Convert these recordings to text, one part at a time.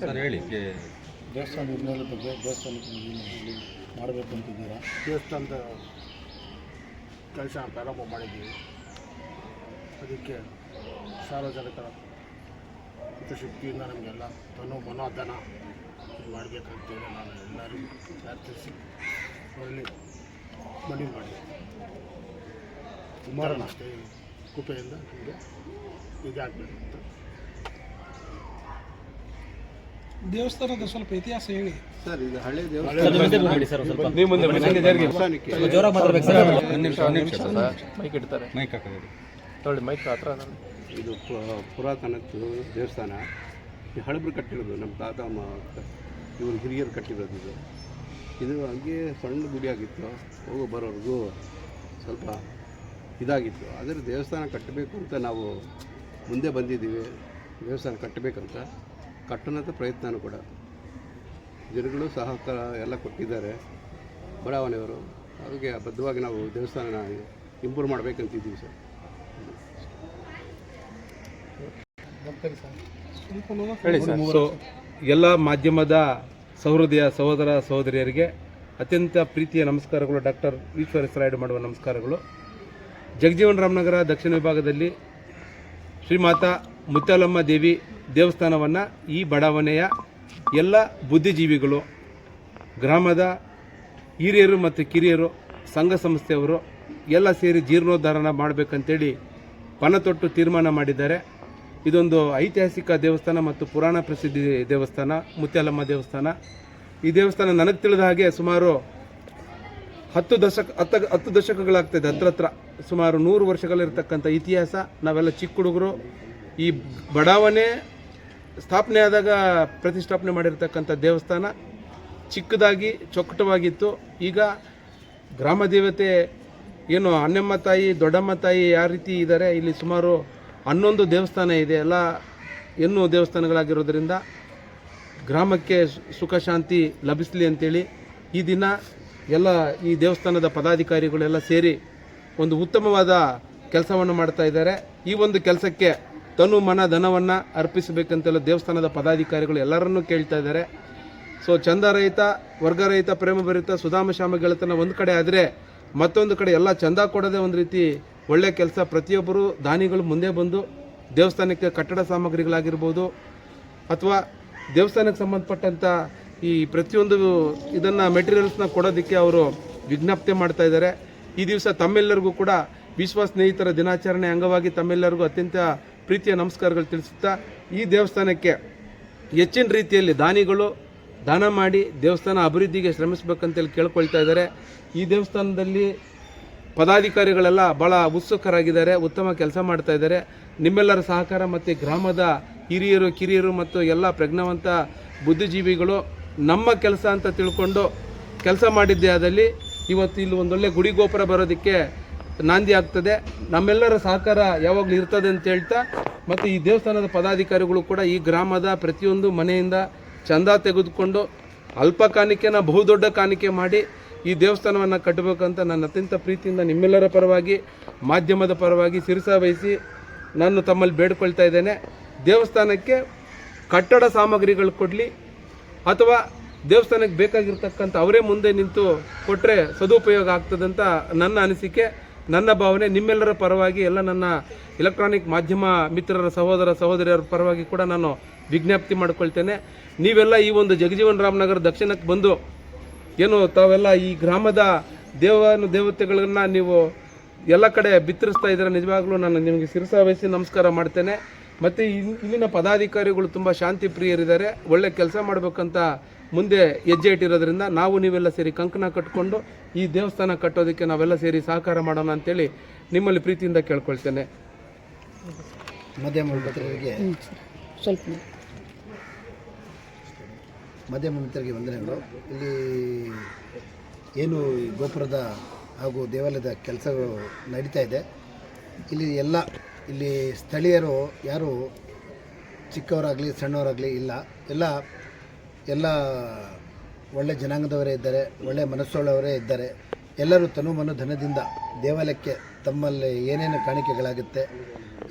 Sir ಹೇಳಿ. ದೇವಸ್ಥಾನ ನಿರ್ಣಯದ ಬಗ್ಗೆ ದೇವಸ್ಥಾನಕ್ಕೆ ಹೇಳಿ ಮಾಡಬೇಕು ಅಂತಿದ್ದೀರಾ? ದೇವಸ್ಥಾನದ ಕೆಲಸ ಪ್ರಾರಂಭ ಮಾಡಿದ್ದೀವಿ. ಅದಕ್ಕೆ ಸಾರ್ವಜನಿಕರ ಹಿತಶಕ್ತಿಯಿಂದ ನಮಗೆಲ್ಲ ತನು ಮನೋಧನ ಮಾಡಬೇಕಂತೇಳಿ ನಾನು ಎಲ್ಲರಿಗೂ ಪ್ರಾರ್ಥಿಸಿ. ಅವರಲ್ಲಿ ಮನವಿ ಮಾಡಿ ಸುಮಾರು ಕುಪೆಯಿಂದ ಕೃಪೆಯಿಂದ ನಮಗೆ ಇದಾಗಬೇಕು ಅಂತ ದೇವಸ್ಥಾನದ ಸ್ವಲ್ಪ ಇತಿಹಾಸ ಹೇಳಿ. ಸರ್ ಇದು ಹಳೆ ಮೈಕ್ ಇಡ್ತಾರೆ. ಮೈಕ್ ಹತ್ರ ಇದು ಪು- ಪುರಾತನದ್ದು ದೇವಸ್ಥಾನ. ಈ ಹಳಬ್ರು ಕಟ್ಟಿರೋದು ನಮ್ಮ ತಾತ ಮ- ಇವರು ಹಿರಿಯರು ಕಟ್ಟಿರೋದು ಇದು. ಇದು ಹಂಗೆ ಸಣ್ಣ ಗುಡಿ ಆಗಿತ್ತು. ಹೋಗೋ ಬರೋರ್ಗೂ ಸ್ವಲ್ಪ ಇದಾಗಿತ್ತು. ಆದರೆ ದೇವಸ್ಥಾನ ಕಟ್ಟಬೇಕು ಅಂತ ನಾವು ಮುಂದೆ ಬಂದಿದ್ದೀವಿ. ದೇವಸ್ಥಾನ ಕಟ್ಟಬೇಕಂತ. ಕಟ್ಟೋಣಂಥ ಪ್ರಯತ್ನನೂ ಕೂಡ. ಜನಗಳು ಸಹಕಾರ ಎಲ್ಲ ಕೊಟ್ಟಿದ್ದಾರೆ. ಬಡಾವಣೆಯವರು ಅದಕ್ಕೆ ಬದ್ಧವಾಗಿ ನಾವು ದೇವಸ್ಥಾನನ ಇಂಪ್ರೂವ್ ಮಾಡಬೇಕಂತಿದ್ದೀವಿ ಸರ್. ಹೇಳಿ ಸರ್ ಸೊ ಎಲ್ಲ ಮಾಧ್ಯಮದ ಸಹೃದಯ ಸಹೋದರ ಸಹೋದರಿಯರಿಗೆ ಅತ್ಯಂತ ಪ್ರೀತಿಯ ನಮಸ್ಕಾರಗಳು. ಡಾಕ್ಟರ್ ಈಶ್ವರ ರಾಯ್ಡು ಮಾಡುವ ನಮಸ್ಕಾರಗಳು. ಜಗಜೀವನ್ ರಾಮನಗರ ದಕ್ಷಿಣ ವಿಭಾಗದಲ್ಲಿ ಶ್ರೀಮಾತಾ ಮುತ್ತಾಲಮ್ಮ ದೇವಿ ದೇವಸ್ಥಾನವನ್ನು ಈ ಬಡಾವಣೆಯ ಎಲ್ಲ ಬುದ್ಧಿಜೀವಿಗಳು, ಗ್ರಾಮದ ಹಿರಿಯರು ಮತ್ತು ಕಿರಿಯರು, ಸಂಘ ಸಂಸ್ಥೆಯವರು ಎಲ್ಲ ಸೇರಿ ಜೀರ್ಣೋದ್ಧಾರಣ ಮಾಡಬೇಕಂತೇಳಿ ಪಣ ತೊಟ್ಟು ತೀರ್ಮಾನ ಮಾಡಿದ್ದಾರೆ. ಇದೊಂದು ಐತಿಹಾಸಿಕ ದೇವಸ್ಥಾನ ಮತ್ತು ಪುರಾಣ ಪ್ರಸಿದ್ಧಿ ದೇವಸ್ಥಾನ, ಮುತ್ಯಾಲಮ್ಮ ದೇವಸ್ಥಾನ. ಈ ದೇವಸ್ಥಾನ ನನಗೆ ತಿಳಿದ ಹಾಗೆ ಸುಮಾರು ಹತ್ತು ದಶಕ, ಹತ್ತು ಹತ್ತು ದಶಕಗಳಾಗ್ತದೆ. ಹತ್ರ ಹತ್ರ ಸುಮಾರು ನೂರು ವರ್ಷಗಳಿರ್ತಕ್ಕಂಥ ಇತಿಹಾಸ. ನಾವೆಲ್ಲ ಚಿಕ್ಕ ಹುಡುಗರು. ಈ ಬಡಾವಣೆ ಸ್ಥಾಪನೆ ಆದಾಗ ಪ್ರತಿಷ್ಠಾಪನೆ ಮಾಡಿರ್ತಕ್ಕಂಥ ದೇವಸ್ಥಾನ ಚಿಕ್ಕದಾಗಿ, ಚೊಕ್ಕಟವಾಗಿತ್ತು. ಈಗ ಗ್ರಾಮ ದೇವತೆ ಏನು ಅನ್ನಮ್ಮ ತಾಯಿ, ದೊಡ್ಡಮ್ಮ ತಾಯಿ ಯಾವ ರೀತಿ ಇದ್ದಾರೆ, ಇಲ್ಲಿ ಸುಮಾರು ಹನ್ನೊಂದು ದೇವಸ್ಥಾನ ಇದೆ. ಎಲ್ಲ ಹೆಣ್ಣು ದೇವಸ್ಥಾನಗಳಾಗಿರೋದ್ರಿಂದ ಗ್ರಾಮಕ್ಕೆ ಸುಖ, ಶಾಂತಿ ಲಭಿಸಲಿ ಅಂತೇಳಿ ಈ ದಿನ ಎಲ್ಲ ಈ ದೇವಸ್ಥಾನದ ಪದಾಧಿಕಾರಿಗಳೆಲ್ಲ ಸೇರಿ ಒಂದು ಉತ್ತಮವಾದ ಕೆಲಸವನ್ನು ಮಾಡ್ತಾ ಇದ್ದಾರೆ. ಈ ಒಂದು ಕೆಲಸಕ್ಕೆ ತನು ಮನ ಧನವನ್ನು ಅರ್ಪಿಸಬೇಕಂತೆಲ್ಲ ದೇವಸ್ಥಾನದ ಪದಾಧಿಕಾರಿಗಳು ಎಲ್ಲರನ್ನೂ ಕೇಳ್ತಾ ಇದ್ದಾರೆ. ಸೊ ಚಂದರಹಿತ, ವರ್ಗರಹಿತ, ಪ್ರೇಮಭರಿತ ಸುಧಾಮ ಶ್ಯಾಮ ಗೆಳೆತನ ಒಂದು ಕಡೆ ಆದರೆ ಮತ್ತೊಂದು ಕಡೆ ಎಲ್ಲ ಚಂದ ಕೊಡೋದೇ ಒಂದು ರೀತಿ ಒಳ್ಳೆಯ ಕೆಲಸ ಪ್ರತಿಯೊಬ್ಬರು ದಾನಿಗಳು ಮುಂದೆ ಬಂದು ದೇವಸ್ಥಾನಕ್ಕೆ ಕಟ್ಟಡ ಸಾಮಗ್ರಿಗಳಾಗಿರ್ಬೋದು ಅಥವಾ ದೇವಸ್ಥಾನಕ್ಕೆ ಸಂಬಂಧಪಟ್ಟಂಥ ಈ ಪ್ರತಿಯೊಂದು ಇದನ್ನು ಮೆಟೀರಿಯಲ್ಸ್ನ ಕೊಡೋದಕ್ಕೆ ಅವರು ವಿಜ್ಞಾಪ್ತಿ ಮಾಡ್ತಾ ಇದ್ದಾರೆ. ಈ ದಿವಸ ತಮ್ಮೆಲ್ಲರಿಗೂ ಕೂಡ ವಿಶ್ವ ಸ್ನೇಹಿತರ ದಿನಾಚರಣೆ ಅಂಗವಾಗಿ ತಮ್ಮೆಲ್ಲರಿಗೂ ಅತ್ಯಂತ ಪ್ರೀತಿಯ ನಮಸ್ಕಾರಗಳು ತಿಳಿಸುತ್ತಾ ಈ ದೇವಸ್ಥಾನಕ್ಕೆ ಹೆಚ್ಚಿನ ರೀತಿಯಲ್ಲಿ ದಾನಿಗಳು ದಾನ ಮಾಡಿ ದೇವಸ್ಥಾನ ಅಭಿವೃದ್ಧಿಗೆ ಶ್ರಮಿಸಬೇಕಂತೇಳಿ ಕೇಳ್ಕೊಳ್ತಾ ಇದ್ದಾರೆ. ಈ ದೇವಸ್ಥಾನದಲ್ಲಿ ಪದಾಧಿಕಾರಿಗಳೆಲ್ಲ ಭಾಳ ಉತ್ಸುಕರಾಗಿದ್ದಾರೆ, ಉತ್ತಮ ಕೆಲಸ ಮಾಡ್ತಾ ಇದ್ದಾರೆ. ನಿಮ್ಮೆಲ್ಲರ ಸಹಕಾರ ಮತ್ತು ಗ್ರಾಮದ ಹಿರಿಯರು, ಕಿರಿಯರು ಮತ್ತು ಎಲ್ಲ ಪ್ರಜ್ಞಾವಂತ ಬುದ್ಧಿಜೀವಿಗಳು ನಮ್ಮ ಕೆಲಸ ಅಂತ ತಿಳ್ಕೊಂಡು ಕೆಲಸ ಮಾಡಿದ್ದೇ ಆದಲ್ಲಿ ಇವತ್ತು ಇಲ್ಲಿ ಒಂದೊಳ್ಳೆ ಗುಡಿ ಗೋಪುರ ಬರೋದಕ್ಕೆ ನಾಂದಿ ಆಗ್ತದೆ. ನಮ್ಮೆಲ್ಲರ ಸಹಕಾರ ಯಾವಾಗಲೂ ಇರ್ತದೆ ಅಂತ ಹೇಳ್ತಾ, ಮತ್ತು ಈ ದೇವಸ್ಥಾನದ ಪದಾಧಿಕಾರಿಗಳು ಕೂಡ ಈ ಗ್ರಾಮದ ಪ್ರತಿಯೊಂದು ಮನೆಯಿಂದ ಚಂದ ತೆಗೆದುಕೊಂಡು ಅಲ್ಪ ಕಾಣಿಕೆನ ಬಹುದೊಡ್ಡ ಕಾಣಿಕೆ ಮಾಡಿ ಈ ದೇವಸ್ಥಾನವನ್ನು ಕಟ್ಟಬೇಕಂತ ನನ್ನ ಅತ್ಯಂತ ಪ್ರೀತಿಯಿಂದ ನಿಮ್ಮೆಲ್ಲರ ಪರವಾಗಿ, ಮಾಧ್ಯಮದ ಪರವಾಗಿ ಶಿರಸ ವಹಿಸಿ ನಾನು ತಮ್ಮಲ್ಲಿ ಬೇಡ್ಕೊಳ್ತಾ ಇದ್ದೇನೆ. ದೇವಸ್ಥಾನಕ್ಕೆ ಕಟ್ಟಡ ಸಾಮಗ್ರಿಗಳು ಕೊಡಲಿ, ಅಥವಾ ದೇವಸ್ಥಾನಕ್ಕೆ ಬೇಕಾಗಿರ್ತಕ್ಕಂಥ ಅವರೇ ಮುಂದೆ ನಿಂತು ಕೊಟ್ಟರೆ ಸದುಪಯೋಗ ಆಗ್ತದಂತ ನನ್ನ ಅನಿಸಿಕೆ. ನನ್ನ ಭಾವನೆ ನಿಮ್ಮೆಲ್ಲರ ಪರವಾಗಿ ಎಲ್ಲ ನನ್ನ ಎಲೆಕ್ಟ್ರಾನಿಕ್ ಮಾಧ್ಯಮ ಮಿತ್ರರ, ಸಹೋದರ, ಸಹೋದರಿಯರ ಪರವಾಗಿ ಕೂಡ ನಾನು ವಿಜ್ಞಾಪ್ತಿ ಮಾಡಿಕೊಳ್ತೇನೆ. ನೀವೆಲ್ಲ ಈ ಒಂದು ಜಗಜೀವನ್ ರಾಮನಗರ ದಕ್ಷಿಣಕ್ಕೆ ಬಂದು ಏನು ತಾವೆಲ್ಲ ಈ ಗ್ರಾಮದ ದೇವನು, ದೇವತೆಗಳನ್ನು ನೀವು ಎಲ್ಲ ಕಡೆ ಬಿತ್ತರಿಸ್ತಾ ಇದ್ದೀರ ನಿಜವಾಗ್ಲೂ ನಾನು ನಿಮಗೆ ಶಿರಸಾವಹಿಸಿ ನಮಸ್ಕಾರ ಮಾಡ್ತೇನೆ. ಮತ್ತು ಇಲ್- ಇಲ್ಲಿನ ಪದಾಧಿಕಾರಿಗಳು ತುಂಬ ಶಾಂತಿ ಪ್ರಿಯರಿದ್ದಾರೆ ಒಳ್ಳೆ ಕೆಲಸ ಮಾಡಬೇಕಂತ ಮುಂದೆ ಹೆಜ್ಜೆ ಇಟ್ಟಿರೋದ್ರಿಂದ ನಾವು ನೀವೆಲ್ಲ ಸೇರಿ ಕಂಕಣ ಕಟ್ಕೊಂಡು ಈ ದೇವಸ್ಥಾನ ಕಟ್ಟೋದಕ್ಕೆ ನಾವೆಲ್ಲ ಸೇರಿ ಸಹಕಾರ ಮಾಡೋಣ ಅಂತೇಳಿ ನಿಮ್ಮಲ್ಲಿ ಪ್ರೀತಿಯಿಂದ ಕೇಳ್ಕೊಳ್ತೇನೆ. ಮಧ್ಯಮ ಮಿತ್ರರಿಗೆ ಸ್ವಲ್ಪ ಮಧ್ಯಮ ಮಿತ್ರರಿಗೆ ವಂದನೆಗಳು ಇಲ್ಲಿ ಏನು ಗೋಪುರದ ಹಾಗೂ ದೇವಾಲಯದ ಕೆಲಸಗಳು ನಡೀತಾ ಇದೆ. ಇಲ್ಲಿ ಎಲ್ಲ ಇಲ್ಲಿ ಸ್ಥಳೀಯರು ಯಾರು ಚಿಕ್ಕವರಾಗಲಿ ಸಣ್ಣವರಾಗಲಿ ಇಲ್ಲ. ಎಲ್ಲ ಎಲ್ಲ ಒಳ್ಳೆ ಜನಾಂಗದವರೇ ಇದ್ದಾರೆ ಒಳ್ಳೆ ಮನಸ್ಸುಳ್ಳವರೇ ಇದ್ದಾರೆ. ಎಲ್ಲರೂ ತನು ಮನು ಧನದಿಂದ ದೇವಾಲಯಕ್ಕೆ ತಮ್ಮಲ್ಲಿ ಏನೇನು ಕಾಣಿಕೆಗಳಾಗುತ್ತೆ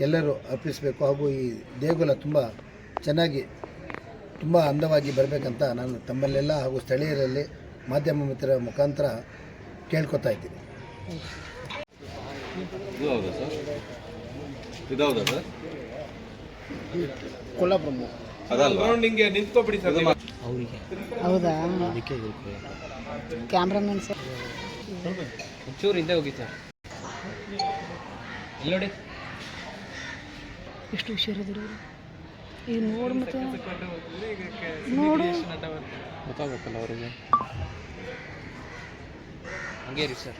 ಎಲ್ಲರೂ ಅರ್ಪಿಸಬೇಕು. ಹಾಗೂ ಈ ದೇಗುಲ ತುಂಬ ಚೆನ್ನಾಗಿ ತುಂಬ ಅಂದವಾಗಿ ಬರಬೇಕಂತ ನಾನು ತಮ್ಮಲ್ಲೆಲ್ಲ ಹಾಗೂ ಸ್ಥಳೀಯರಲ್ಲಿ ಮಾಧ್ಯಮ ಮಿತ್ರರ ಮುಖಾಂತರ ಕೇಳ್ಕೊತಾ ಇದ್ದೀನಿ. ಕೊಲ್ಲಾಪುರ ಅದಲ್ಲ ನಿಂತ್ಕೊಬಿಡಿ ಸರ್ ನೀವು. ಹೌದಾ? ಕ್ಯಾಮ್ರಾಮನ್ ಸರ್ ಒಂಚೂರು ಹಿಂದೆ ಹೋಗಿ ಸರ್. ಇಲ್ಲಿ ನೋಡಿ? ಎಷ್ಟು ಹುಷಾರಿದ್ರು ಈಗ ನೋಡು ಮತ್ತೆ ನೋಡು. ಗೊತ್ತಾಗಬೇಕಲ್ಲ ಅವರಿಗೆ. ಹಂಗೆ ರೀ ಸರ್.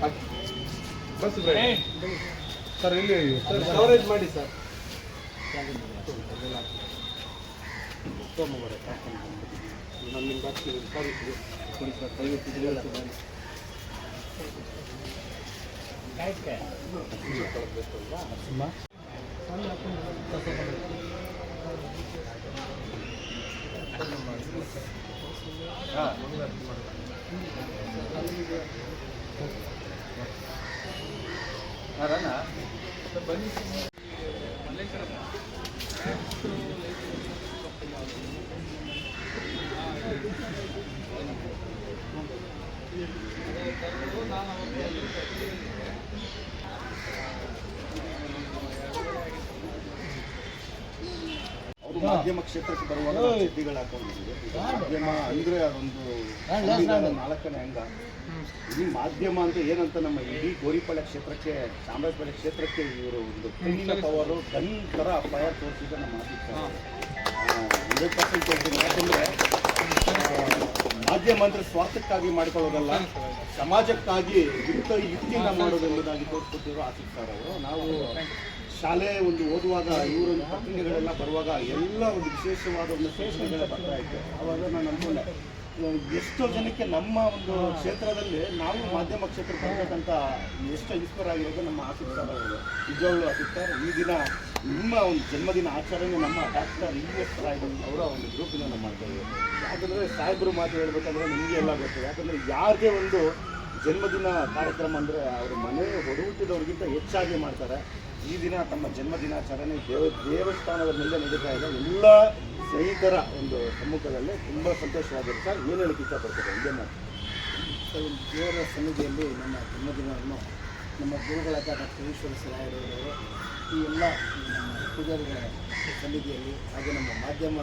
ಕಾಣಿಸ್ತಿಲ್ಲ ಒಳಗಂತೂ ಸ- ಪೂಜೆ ಇರುತ್ತೆ. ಪೂಜೆ ಇರ್ತದೆ ಬಸ್ ಬಿಡಿ. ಸರ್ ಇಲ್ಲಿ ಸರ್ ಕವರೇಜ್ ಮಾಡಿ ಸರ್ ಅವರು ಮಾಧ್ಯಮ ಕ್ಷೇತ್ರಕ್ಕೆ ಬರುವಾಗ ಸುದ್ದಿಗಳು ಹಾಕೊಂಡಿದ್ದೀವಿ ಮಾಧ್ಯಮ ಅಂದರೆ ಅದೊಂದು ನಾಲ್ಕನೇ ಅಂಗ. ಇಡೀ ಮಾಧ್ಯಮ ಅಂತ ಏನಂತ ನಮ್ಮ ಇಡೀ ಗೋರಿಪಾಳ್ಯ ಕ್ಷೇತ್ರಕ್ಕೆ, ಚಾಮರಾಜಪೇಟೆ ಕ್ಷೇತ್ರಕ್ಕೆ ಇವರು ಒಂದು ಕಣ್ಣಿನ ಪವರು ಗನ್ ಥರ ತೋರಿಸಿದ ನಮ್ಮ ಹಂಡ್ರೆಡ್ ಮಾಧ್ಯಮ ಅಂದ್ರೆ ಸ್ವಾರ್ಥಕ್ಕಾಗಿ ಮಾಡ್ಕೊಳ್ಳೋದಲ್ಲ, ಸಮಾಜಕ್ಕಾಗಿ ಯುಕ್ತ ಯುಕ್ತಿಯಿಂದ ಮಾಡೋದೆಂಬುದಾಗಿ ತೋರಿಸ್ಕೊಟ್ಟಿರೋ ಆಸಿಫ್ ಅವರು. ನಾವು ಶಾಲೆ ಒಂದು ಓದುವಾಗ ಇವರು ಪತ್ರಿಕೆಗಳೆಲ್ಲ ಬರುವಾಗ ಎಲ್ಲ ಒಂದು ವಿಶೇಷವಾದ ಒಂದು ಸೇಷಣೆಗಳೇ ಬರ್ತಾ ಇತ್ತು. ಅವಾಗ ನಾನು ಅನ್ಕೊಂಡೆ ಎಷ್ಟೋ ಜನಕ್ಕೆ ನಮ್ಮ ಒಂದು ಕ್ಷೇತ್ರದಲ್ಲಿ ನಾವು ಮಾಧ್ಯಮ ಕ್ಷೇತ್ರ ಬರಬೇಕಂತ ಎಷ್ಟು ಇನ್ಸ್ಪೈರ್ ಆಗಿರೋದು ನಮ್ಮ ಅವರು. ನಿಜವಾಗ್ಲೂ ಆಸಿಫ್ ಈ ದಿನ ನಿಮ್ಮ ಒಂದು ಜನ್ಮದಿನ ಆಚರಣೆ ನಮ್ಮ ಡಾಕ್ಟರ್ ಇ ಎಸ್ ರಾಯ್ ಅವರ ಒಂದು ಗ್ರೂಪಿನ ನಾವು ಮಾಡ್ತಾ ಇದ್ದೀವಿ. ಯಾಕಂದರೆ ಸಾಹೇಬರು ಮಾತು ಹೇಳ್ಬೇಕಂದ್ರೆ ನಿಮಗೆ ಎಲ್ಲ ಗೊತ್ತು. ಯಾಕಂದರೆ ಯಾರದೇ ಒಂದು ಜನ್ಮದಿನ ಕಾರ್ಯಕ್ರಮ ಅಂದರೆ ಅವ್ರ ಮನೆ ಹೊರಹುಟ್ಟಿದವ್ರಿಗಿಂತ ಹೆಚ್ಚಾಗಿ ಮಾಡ್ತಾರೆ. ಈ ದಿನ ತಮ್ಮ ಜನ್ಮದಿನಾಚರಣೆ ದೇವ ದೇವಸ್ಥಾನದ ಮೇಲೆ ನಡೀತಾ ಇದೆ. ಎಲ್ಲ ಸ್ನೇಹಿತರ ಒಂದು ಸಮ್ಮುಖದಲ್ಲಿ ತುಂಬ ಸಂತೋಷವಾಗಿದೆ ಸರ್, ಏನು ಹೇಳಕ್ಕೆ ಇಷ್ಟಪಡ್ತಾರೆ? ಒಂದೇ ಮಾತು ದೇವರ ಸನ್ನಿಧಿಯಲ್ಲಿ ನಮ್ಮ ಜನ್ಮದಿನವನ್ನು ನಮ್ಮ ಗುರುಗಳಾದ ಡಾಕ್ಟರ್ ಈಶ್ವರ ಸರಾಯರವರು ಈ ಎಲ್ಲ ನಮ್ಮ ಪೂಜಾರಿಗಳ ಸನ್ನಿಧಿಯಲ್ಲಿ ಹಾಗೂ ನಮ್ಮ ಮಾಧ್ಯಮ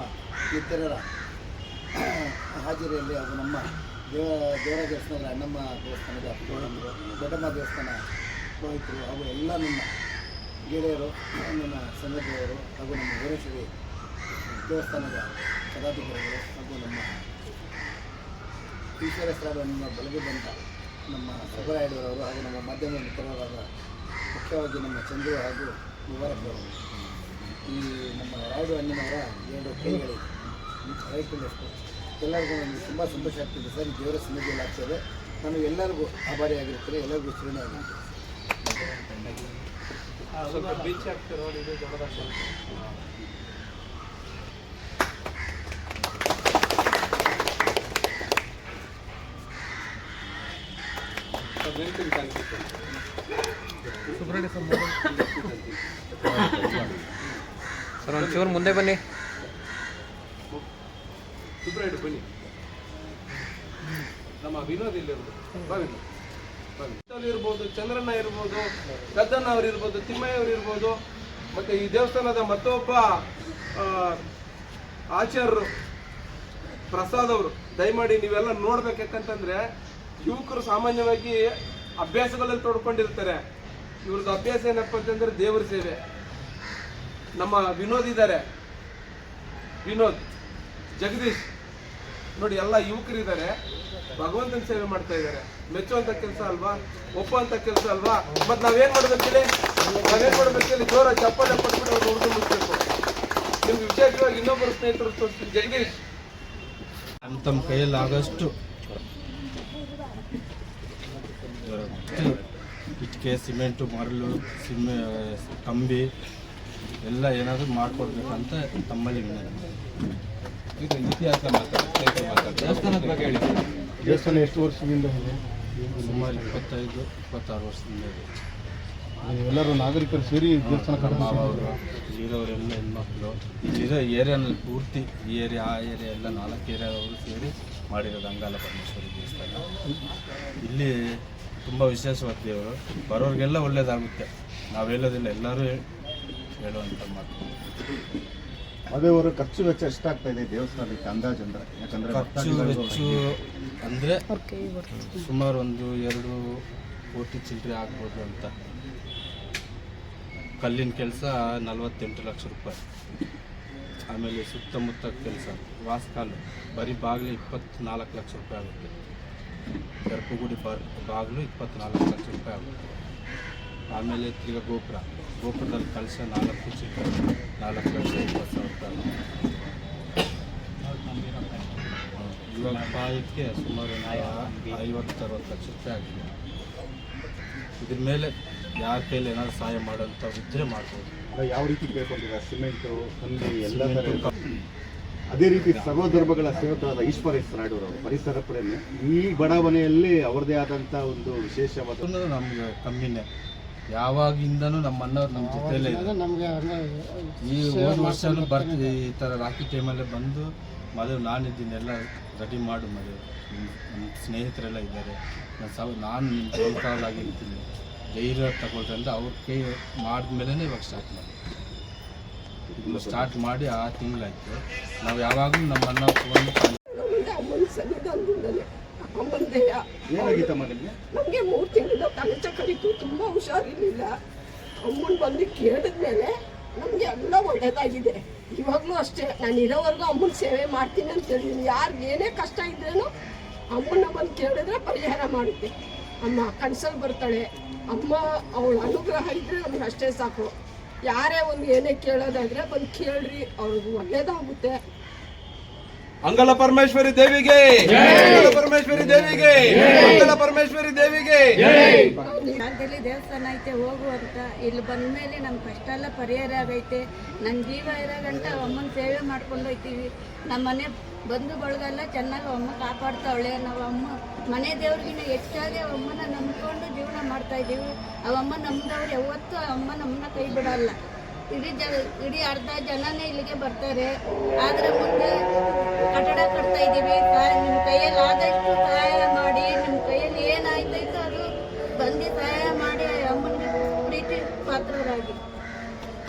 ಇತರರ ಹಾಜರಿಯಲ್ಲಿ ಹಾಗೂ ನಮ್ಮ ದೇವ ದೇವರ ದೇವಸ್ಥಾನದ ಅಣ್ಣಮ್ಮ ದೇವಸ್ಥಾನದ ಪುರೋಹಿತರು, ದೊಡ್ಡಮ್ಮ ದೇವಸ್ಥಾನ ಪುರೋಹಿತರು ಹಾಗೂ ಎಲ್ಲ ನಮ್ಮ ಗೆಳೆಯರು ನನ್ನ ಸಂಗತಿಯವರು ಹಾಗೂ ನಮ್ಮ ಭುವನೇಶ್ವರಿ ದೇವಸ್ಥಾನದ ಪದಾಧಿಕಾರಿಗಳು ಹಾಗೂ ನಮ್ಮ ಈಶ್ವರೇಶ್ವರವನ್ನು ಬೆಳಗ್ಗೆ ಬಂದ ನಮ್ಮ ಸಬರಾಯಡವರು ಹಾಗೂ ನಮ್ಮ ಮಾಧ್ಯಮ ಮಿತ್ರರಾದ ಮುಖ್ಯವಾಗಿ ನಮ್ಮ ಚಂದ್ರು ಹಾಗೂ ಮುಬಾರಕ್ ಅವರು. ಈ ನಮ್ಮ ರಾಯಡು ಅಣ್ಣನವರ ಎರಡು ಕೈಗಳು ರೈತರು ಎಲ್ಲರಿಗೂ ನನಗೆ ತುಂಬ ಸಂತೋಷ ಆಗ್ತಿದೆ ಸರ್. ದೇವರ ಸನ್ನಿಧಿಯಲ್ಲಿ ಆಗ್ತದೆ. ನಾನು ಎಲ್ಲರಿಗೂ ಆಭಾರಿಯಾಗಿರ್ತೀನಿ ಎಲ್ಲರಿಗೂ ಚಿರಣೆ ಸ್ವಲ್ಪ ಬೀಚ್ ಹಾಕ್ತಿರೋ ಇದು ದೊಡ್ಡದಾಗಿ ಸ್ವಲ್ಪ. ಸರ್, ಒಂಚೂರು ಮುಂದೆ ಬನ್ನಿ. ಸುಬ್ರಾಯ್ಡು ಬನ್ನಿ. ನಮ್ಮ ವಿನೋದ್ ಇಲ್ಲಿರೋದು ಬಾ ವಿನೋದ್ ಬಾ ವಿನೋದ್. ಅವ್ರು ಇರ್ಬೋದು ಚಂದ್ರಣ್ಣ ಇರ್ಬೋದು, ಗದ್ದಣ್ಣ ಅವ್ರು ಇರ್ಬೋದು, ತಿಮ್ಮಯ್ಯ ಅವ್ರು ಇರ್ಬೋದು, ಮತ್ತೆ ಈ ದೇವಸ್ಥಾನದ ಮತ್ತೊಬ್ಬ ಆಚಾರ್ಯರು ಪ್ರಸಾದ್ ಅವರು. ದಯಮಾಡಿ ನೀವೆಲ್ಲ ನೋಡ್ಬೇಕು ಯುವಕರು ಸಾಮಾನ್ಯವಾಗಿ ಅಭ್ಯಾಸಗಳಲ್ಲಿ ತೊಡ್ಕೊಂಡಿರ್ತಾರೆ. ಇವ್ರದ್ದು ಅಭ್ಯಾಸ ಏನಪ್ಪ ಅಂತಂದ್ರೆ ದೇವರ ಸೇವೆ. ನಮ್ಮ ವಿನೋದ್ ಇದ್ದಾರೆ ವಿನೋದ್, ಜಗದೀಶ್. ನೋಡಿ, ಎಲ್ಲ ಯುವಕರಿದ್ದಾರೆ. ಭಗವಂತನ ಸೇವೆ ಮಾಡ್ತಾ ಇದ್ದಾರೆ. ಮೆಚ್ಚುವಂತ ಕೆಲಸ ಅಲ್ವಾ? ಒಪ್ಪುವಂತ ಕೆಲಸ ಅಲ್ವಾ? ಮತ್ ನಾವೇನ್ ಮಾಡ್ಬೇಕಿಲ್ಲ ನಾವೇನ್ ಮಾಡ್ಬೇಕಿಲ್ಲ ಜೋರ ಚಪ್ಪಲೆ ಕೊಟ್ಬಿಟ್ಟು ಅವ್ರು ಹುಡುಗ ಮುಚ್ಚಬೇಕು ನಿಮ್ಗೆ ವಿಶೇಷವಾಗಿ ಇನ್ನೊಬ್ಬರು ಸ್ನೇಹಿತರು ತೋರಿಸ್ತೀನಿ. ಜಗದೀಶ್ ತಮ್ಮ ಕೈಯಲ್ಲಿ ಆಗೋಷ್ಟು ಇಟ್ಟಿಗೆ ಸಿಮೆಂಟು ಮರಳು ಸಿಮೆ ಕಂಬಿ ಎಲ್ಲ ಏನಾದರೂ ಮಾಡಿಕೊಡ್ಬೇಕಂತ ತಮ್ಮಲ್ಲಿ ವಿನಂತಿ. ಇದು ಇತಿಹಾಸ ಮಾತಾಡ್ತಾರೆ. ದೇವಸ್ಥಾನದ ಬಗ್ಗೆ ಹೇಳಿ. ದೇವಸ್ಥಾನ ಎಷ್ಟು ವರ್ಷದಿಂದ ಇದೆ? ಸುಮಾರು ಇಪ್ಪತ್ತೈದು ಇಪ್ಪತ್ತಾರು ವರ್ಷದಿಂದ ಇದೆ ಎಲ್ಲರೂ ನಾಗರಿಕರು ಸೇರಿ ದೇವಸ್ಥಾನ ಕಡಿಮೆ ಮಾವ ಎಲ್ಲ ಇಲ್ಲಿರೋರೆಲ್ಲ ಹೆಣ್ಮಕ್ಳು ಇಲ್ಲಿರೋ ಏರಿಯಾನಲ್ಲಿ ಪೂರ್ತಿ ಈ ಏರಿಯಾ ಆ ಏರಿಯಾ ಎಲ್ಲ ನಾಲ್ಕು ಏರಿಯಾದವರು ಸೇರಿ ಮಾಡಿರೋದು ಅಂಗಾಲ ಪರಮೇಶ್ವರಿ ದೇವಸ್ಥಾನ. ಇಲ್ಲಿ ತುಂಬ ವಿಶೇಷವಾದ ದೇವರು. ಬರೋರಿಗೆಲ್ಲ ಒಳ್ಳೇದಾಗುತ್ತೆ. ನಾವು ಹೇಳೋದಿಲ್ಲ ಎಲ್ಲರೂ ಹೇಳುವಂಥ ಮಾತು. ಅದೇ ಅವರು ಖರ್ಚು ವೆಚ್ಚ ಎಷ್ಟಾಗ್ತಾ ಇದೆ ದೇವಸ್ಥಾನಕ್ಕೆ ಅಂದಾಜು ಅಂದ್ರೆ? ಯಾಕಂದ್ರೆ ಖರ್ಚು ವೆಚ್ಚು ಅಂದರೆ ಸುಮಾರು ಒಂದು ಎರಡು ಕೋಟಿ ಚಿಲ್ಲರೆ ಆಗ್ಬೋದು ಅಂತ. ಕಲ್ಲಿನ ಕೆಲಸ ನಲವತ್ತೆಂಟು ಲಕ್ಷ ರೂಪಾಯಿ. ಆಮೇಲೆ ಸುತ್ತಮುತ್ತ ಕೆಲಸ ವಾಸ್ಕಾಲು ಬರೀ ಬಾಗಿಲು ಇಪ್ಪತ್ನಾಲ್ಕು ಲಕ್ಷ ರೂಪಾಯಿ ಆಗುತ್ತೆ. ಗರ್ಭಗುಡಿ ಬಾಗಿಲು ಇಪ್ಪತ್ನಾಲ್ಕು ಲಕ್ಷ ರೂಪಾಯಿ ಆಗುತ್ತೆ. ಆಮೇಲೆ ತಿರ್ಗ ಗೋಪುರ ಗೋಪುರದಲ್ಲಿ ಕಲಶ ನಾಲ್ಕು ಚಿಲ್ಲರೆ ನಾಲ್ಕು ಲಕ್ಷ ಇಪ್ಪತ್ತು ಸಾವಿರ ರೂಪಾಯಿ ಇವಾಗ ಪಾಯಕ್ಕೆ ಸುಮಾರು ಐವತ್ತು ಅರವತ್ತು ಲಕ್ಷ ರೂಪಾಯಿ ಆಗಿದೆ. ಇದ್ರ ಮೇಲೆ ಯಾರ ಕೈಲಿ ಏನಾದ್ರು ಸಹಾಯ ಮಾಡೋಂಥವ್ರು ಇದ್ದರೆ ಮಾಡ್ಬೋದು. ಯಾವ ರೀತಿ ಕೇಳ್ಕೊಂಡಿದ್ದಾರೆ ಸಿಮೆಂಟು ಹಂದಿ ಎಲ್ಲ ಅದೇ ರೀತಿ ಸರ್ವಧರ್ಮಗಳ ಸೇವಕರಾದ ಈಶ್ವರೇಶ್ವರ ನಾಯ್ಡುರವರು ಪರಿಸರ ಪ್ರೇಮಿ. ಈ ಬಡಾವಣೆಯಲ್ಲಿ ಅವರದೇ ಆದಂಥ ಒಂದು ವಿಶೇಷವಾದ ನಮಗೆ ಕಮ್ಮಿನೇ. ಯಾವಾಗಿಂದನೂ ನಮ್ಮ ಅಣ್ಣವ್ರು ನಮ್ಮ ಜೊತೆಲೇ ಇದ್ದಾರೆ. ಈ ಹೋದ ವರ್ಷನೂ ಬರ್ತೀವಿ ಈ ಥರ ರಾಖಿ ಟೈಮಲ್ಲೇ ಬಂದು ಮದುವೆ ನಾನಿದ್ದೀನಿ ಎಲ್ಲ ರೆಡಿ ಮಾಡು ಮದುವೆ ನಮ್ಮ ಸ್ನೇಹಿತರೆಲ್ಲ ಇದ್ದಾರೆ. ನಾನು ಸವ ನಾನು ನಿಮ್ಮ ಆಗಿರ್ತೀನಿ ಧೈರ್ಯ ತಗೊಳ್ರಿಂದ ಅವ್ರ ಕೈ ಮಾಡಿದ್ಮೇಲೆ ಇವಾಗ ಸ್ಟಾರ್ಟ್ ಮಾಡಿ. ಇದನ್ನು ಸ್ಟಾರ್ಟ್ ಮಾಡಿ ಆ ತಿಂಗಳಾಯಿತು. ನಾವು ಯಾವಾಗಲೂ ನಮ್ಮ ಅನ್ನ ನಿಮಗೆ ಮೂರು ತಿಂಗಳಿಂದ ತಲೆ ಚಕರಿತು ತುಂಬ ಹುಷಾರಿರಲಿಲ್ಲ. ಅಮ್ಮನ ಬಂದು ಕೇಳಿದ್ಮೇಲೆ ನಮಗೆ ಎಲ್ಲ ಒಳ್ಳೇದಾಗಿದೆ. ಇವಾಗಲೂ ಅಷ್ಟೇ. ನಾನು ಇರೋವರೆಗೂ ಅಮ್ಮನ ಸೇವೆ ಮಾಡ್ತೀನಿ ಅಂತ ಹೇಳಿದ್ದೀನಿ ಯಾರಿಗೆ ಏನೇ ಕಷ್ಟ ಇದ್ರೂ ಅಮ್ಮನ ಬಂದು ಕೇಳಿದ್ರೆ ಪರಿಹಾರ ಮಾಡುತ್ತೆ. ಅಮ್ಮ ಕನ್ಸಲ್ಲಿ ಬರ್ತಾಳೆ. ಅಮ್ಮ, ಅವಳ ಅನುಗ್ರಹ ಇದ್ದರೆ ನಮ್ಗೆ ಅಷ್ಟೇ ಸಾಕು. ಯಾರೇ ಒಂದು ಏನೇ ಕೇಳೋದಾದರೆ ಬಂದು ಕೇಳ್ರಿ, ಅವ್ರಿಗೆ ಒಳ್ಳೇದಾಗುತ್ತೆ ಅಂಗಲ ಪರಮೇಶ್ವರಿ ದೇವಿಗೆ. ಅಂಗಲ ಪರಮೇಶ್ವರಿ ದೇವಿಗೆ. ಅಂಗಲ ಪರಮೇಶ್ವರಿ ದೇವಿಗೆ. ಜಾಗದಲ್ಲಿ ದೇವಸ್ಥಾನ ಐತೆ ಹೋಗು ಅಂತ. ಇಲ್ಲಿ ಬಂದ ಮೇಲೆ ನಮ್ಮ ಕಷ್ಟ ಎಲ್ಲ ಪರಿಹಾರ ಆಗೈತೆ. ನನ್ನ ಜೀವ ಇರೋ ಗಂಟ ಅಮ್ಮನ ಸೇವೆ ಮಾಡ್ಕೊಂಡು ಹೋಗ್ತೀವಿ ನಮ್ಮ ಮನೆ ಬಂಧು ಬಳಗೆಲ್ಲ ಚೆನ್ನಾಗಿ ಅಮ್ಮ ಕಾಪಾಡ್ತಾವಳೆ. ನಾವು ಅಮ್ಮ ಮನೆ ದೇವ್ರಿಗಿನ ಹೆಚ್ಚಾಗಿ ಅವಮ್ಮನ ಅಮ್ಮನ ನಂಬ್ಕೊಂಡು ಜೀವನ ಮಾಡ್ತಾ ಇದ್ದೀವಿ. ಅವಮ್ಮ ಅಮ್ಮ ನಮ್ದವ್ರು ಯಾವತ್ತೂ ಆ ಅಮ್ಮ ನಮ್ಮನ್ನ ಕೈ ಬಿಡಲ್ಲ. ಇಡೀ ಜನ, ಇಡೀ ಅರ್ಧ ಜನನೇ ಇಲ್ಲಿಗೆ ಬರ್ತಾರೆ. ಆದರೆ ಮುಂದೆ ಕಟ್ಟಡ ಕಟ್ತಾ ಇದ್ದೀವಿ ನಿಮ್ಮ ಕೈಯಲ್ಲಿ ಆದಷ್ಟು ಸಹಾಯ